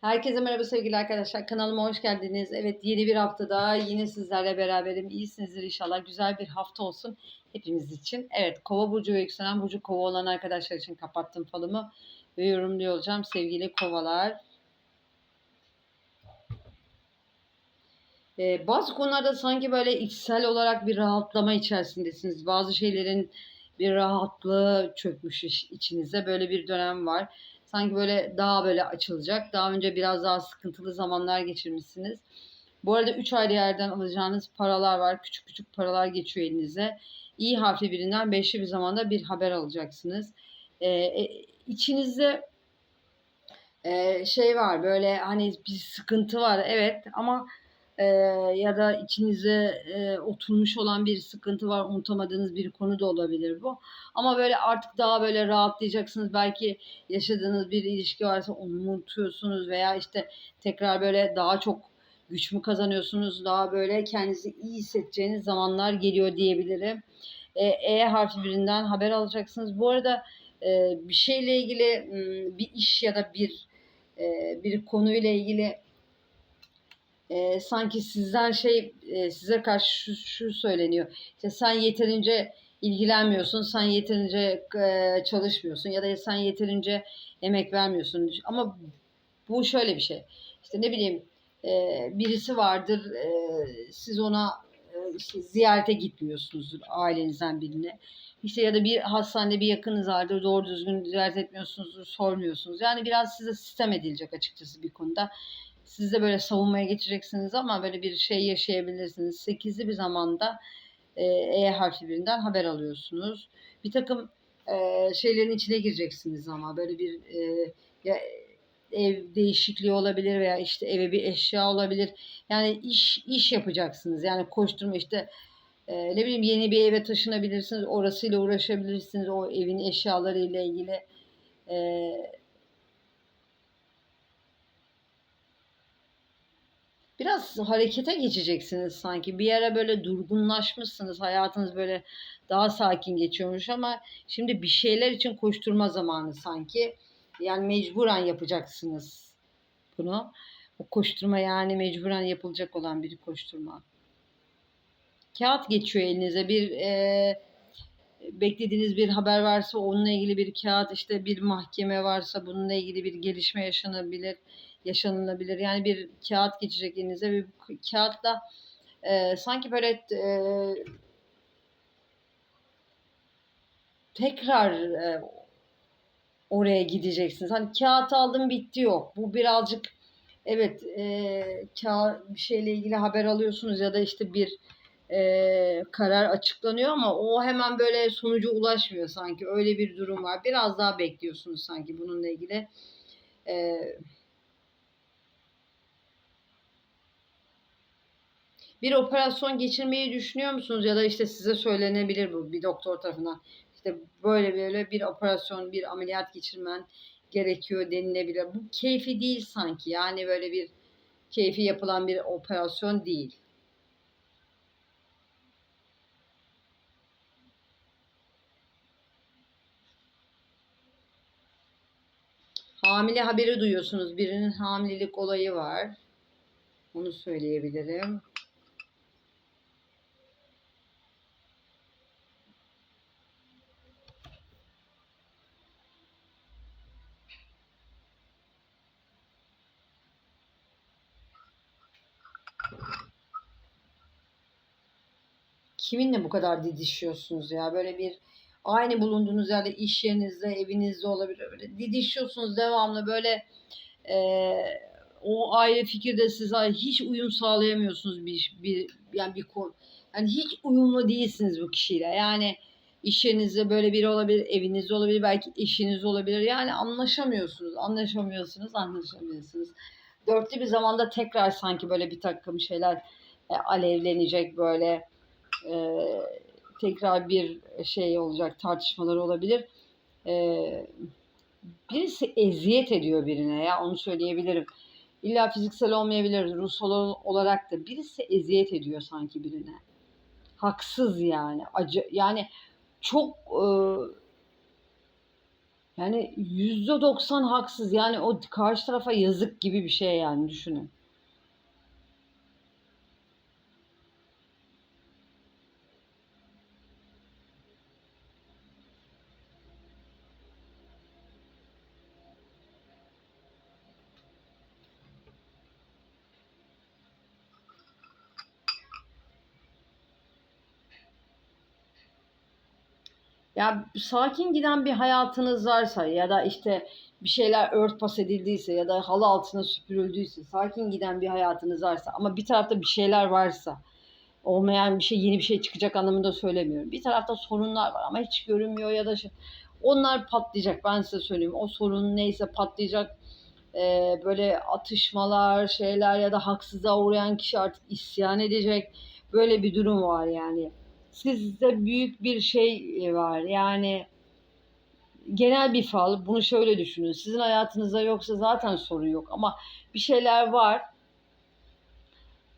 Herkese merhaba sevgili arkadaşlar. Kanalıma hoş geldiniz. Evet yeni bir haftada yine sizlerle beraberim. İyisinizdir inşallah. Güzel bir hafta olsun hepimiz için. Evet kova burcu ve yükselen burcu kova olan arkadaşlar için kapattım falımı ve yorumluyor olacağım sevgili kovalar. Ee, bazı konularda sanki böyle içsel olarak bir rahatlama içerisindesiniz. Bazı şeylerin bir rahatlığı çökmüş iç- içinize. Böyle bir dönem var. Sanki böyle daha böyle açılacak. Daha önce biraz daha sıkıntılı zamanlar geçirmişsiniz. Bu arada 3 ayrı yerden alacağınız paralar var. Küçük küçük paralar geçiyor elinize. İyi harfli birinden beşli bir zamanda bir haber alacaksınız. Ee, e, içinizde e, şey var böyle hani bir sıkıntı var evet ama e, ya da içinize e, oturmuş olan bir sıkıntı var unutamadığınız bir konu da olabilir bu. Ama böyle artık daha böyle rahatlayacaksınız. Belki yaşadığınız bir ilişki varsa onu unutuyorsunuz veya işte tekrar böyle daha çok güç mü kazanıyorsunuz? Daha böyle kendinizi iyi hissedeceğiniz zamanlar geliyor diyebilirim. E, e harfi birinden haber alacaksınız. Bu arada e, bir şeyle ilgili m, bir iş ya da bir e, bir konuyla ilgili e, sanki sizden şey e, size karşı şu, şu söyleniyor. İşte sen yeterince ilgilenmiyorsun, sen yeterince e, çalışmıyorsun ya da sen yeterince emek vermiyorsun. Ama bu şöyle bir şey. İşte ne bileyim e, birisi vardır, e, siz ona e, ziyarete gitmiyorsunuzdur ailenizden birine. İşte ya da bir hastanede bir yakınız vardır, doğru düzgün ziyaret etmiyorsunuzdur, sormuyorsunuz. Yani biraz size sistem edilecek açıkçası bir konuda. Siz de böyle savunmaya geçeceksiniz ama böyle bir şey yaşayabilirsiniz. Sekizli bir zamanda e, E harfi birinden haber alıyorsunuz. Bir takım e, şeylerin içine gireceksiniz ama böyle bir e, ya, ev değişikliği olabilir veya işte eve bir eşya olabilir. Yani iş iş yapacaksınız. Yani koşturma işte e, ne bileyim yeni bir eve taşınabilirsiniz. Orasıyla uğraşabilirsiniz. O evin eşyalarıyla ilgili. E, biraz harekete geçeceksiniz sanki. Bir ara böyle durgunlaşmışsınız. Hayatınız böyle daha sakin geçiyormuş ama şimdi bir şeyler için koşturma zamanı sanki. Yani mecburen yapacaksınız bunu. O koşturma yani mecburen yapılacak olan bir koşturma. Kağıt geçiyor elinize. Bir e, beklediğiniz bir haber varsa onunla ilgili bir kağıt işte bir mahkeme varsa bununla ilgili bir gelişme yaşanabilir yaşanılabilir. Yani bir kağıt geçecek elinize bir kağıtla e, sanki böyle e, tekrar e, oraya gideceksiniz. Hani kağıt aldım bitti yok. Bu birazcık evet e, kağıt bir şeyle ilgili haber alıyorsunuz ya da işte bir e, karar açıklanıyor ama o hemen böyle sonuca ulaşmıyor sanki. Öyle bir durum var. Biraz daha bekliyorsunuz sanki bununla ilgili. E, bir operasyon geçirmeyi düşünüyor musunuz? Ya da işte size söylenebilir bu bir doktor tarafından. İşte böyle böyle bir operasyon, bir ameliyat geçirmen gerekiyor denilebilir. Bu keyfi değil sanki. Yani böyle bir keyfi yapılan bir operasyon değil. Hamile haberi duyuyorsunuz. Birinin hamilelik olayı var. Onu söyleyebilirim. Kiminle bu kadar didişiyorsunuz ya? Böyle bir aynı bulunduğunuz yerde iş yerinizde, evinizde olabilir. Böyle didişiyorsunuz devamlı böyle e, o aile fikirde size hiç uyum sağlayamıyorsunuz bir, bir yani bir konu. Yani hiç uyumlu değilsiniz bu kişiyle. Yani iş yerinizde böyle biri olabilir, evinizde olabilir, belki eşiniz olabilir. Yani anlaşamıyorsunuz, anlaşamıyorsunuz, anlaşamıyorsunuz. Dörtlü bir zamanda tekrar sanki böyle bir takım şeyler e, alevlenecek böyle e, tekrar bir şey olacak, tartışmalar olabilir. E, birisi eziyet ediyor birine ya onu söyleyebilirim. İlla fiziksel olmayabilir, ruhsal olarak da birisi eziyet ediyor sanki birine. Haksız yani. Acı yani çok e, Yani %90 haksız. Yani o karşı tarafa yazık gibi bir şey yani düşünün. Ya sakin giden bir hayatınız varsa ya da işte bir şeyler örtbas edildiyse ya da halı altına süpürüldüyse sakin giden bir hayatınız varsa ama bir tarafta bir şeyler varsa olmayan bir şey yeni bir şey çıkacak anlamında söylemiyorum. Bir tarafta sorunlar var ama hiç görünmüyor ya da şey, onlar patlayacak ben size söyleyeyim. O sorun neyse patlayacak. Ee, böyle atışmalar şeyler ya da haksızlığa uğrayan kişi artık isyan edecek. Böyle bir durum var yani sizde büyük bir şey e, var. Yani genel bir fal. Bunu şöyle düşünün. Sizin hayatınızda yoksa zaten sorun yok ama bir şeyler var.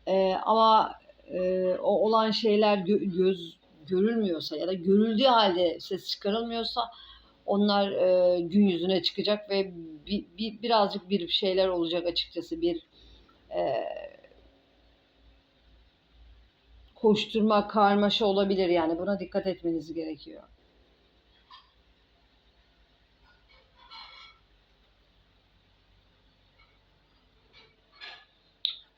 Ee, ama e, o olan şeyler gö- göz görülmüyorsa ya da görüldüğü halde ses çıkarılmıyorsa onlar e, gün yüzüne çıkacak ve bir, bir, birazcık bir şeyler olacak açıkçası bir e, koşturma, karmaşa olabilir yani. Buna dikkat etmeniz gerekiyor.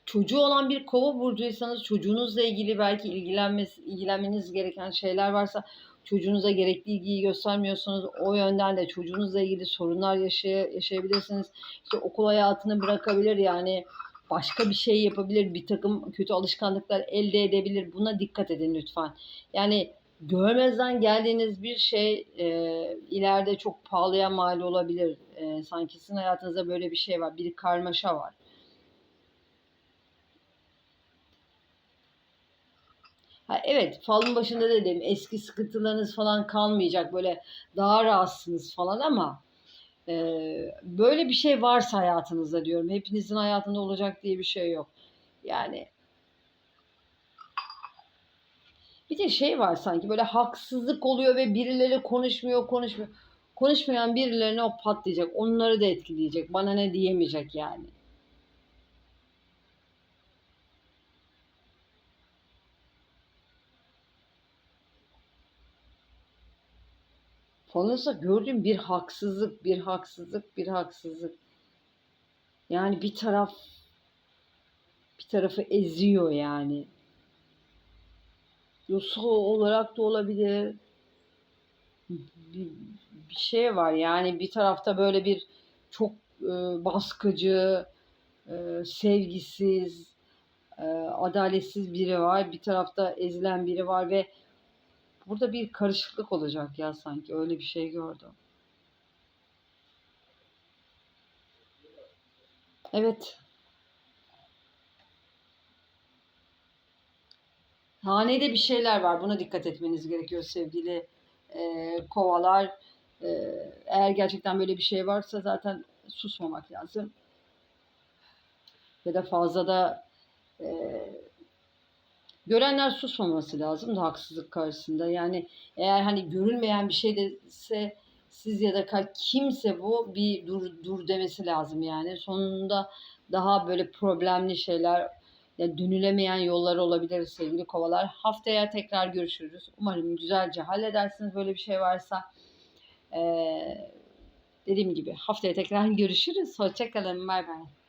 Çocuğu olan bir kova burcuysanız çocuğunuzla ilgili belki ilgilenmesi, ilgilenmeniz gereken şeyler varsa çocuğunuza gerekli ilgiyi göstermiyorsanız o yönden de çocuğunuzla ilgili sorunlar yaşay yaşayabilirsiniz. İşte okul hayatını bırakabilir yani başka bir şey yapabilir, bir takım kötü alışkanlıklar elde edebilir. Buna dikkat edin lütfen. Yani görmezden geldiğiniz bir şey e, ileride çok pahalıya mal olabilir. E, sanki sizin hayatınızda böyle bir şey var. Bir karmaşa var. Ha, evet falın başında dedim eski sıkıntılarınız falan kalmayacak böyle daha rahatsınız falan ama böyle bir şey varsa hayatınızda diyorum. Hepinizin hayatında olacak diye bir şey yok. Yani bir de şey var sanki böyle haksızlık oluyor ve birileri konuşmuyor konuşmuyor. Konuşmayan birilerine o patlayacak. Onları da etkileyecek. Bana ne diyemeyecek yani. Falansa gördüğüm bir haksızlık, bir haksızlık, bir haksızlık. Yani bir taraf bir tarafı eziyor yani. Yoksa olarak da olabilir. Bir, bir şey var yani bir tarafta böyle bir çok e, baskıcı, e, sevgisiz, e, adaletsiz biri var. Bir tarafta ezilen biri var ve burada bir karışıklık olacak ya sanki öyle bir şey gördüm. Evet. Hanede bir şeyler var. Buna dikkat etmeniz gerekiyor sevgili e, kovalar. E, eğer gerçekten böyle bir şey varsa zaten susmamak lazım. Ya da fazla da e, görenler susmaması lazım da haksızlık karşısında. Yani eğer hani görülmeyen bir şey dese siz ya da kimse bu bir dur dur demesi lazım yani. Sonunda daha böyle problemli şeyler ya dönülemeyen yollar olabilir sevgili kovalar. Haftaya tekrar görüşürüz. Umarım güzelce halledersiniz böyle bir şey varsa. Ee, dediğim gibi haftaya tekrar görüşürüz. Hoşçakalın. Bay bay.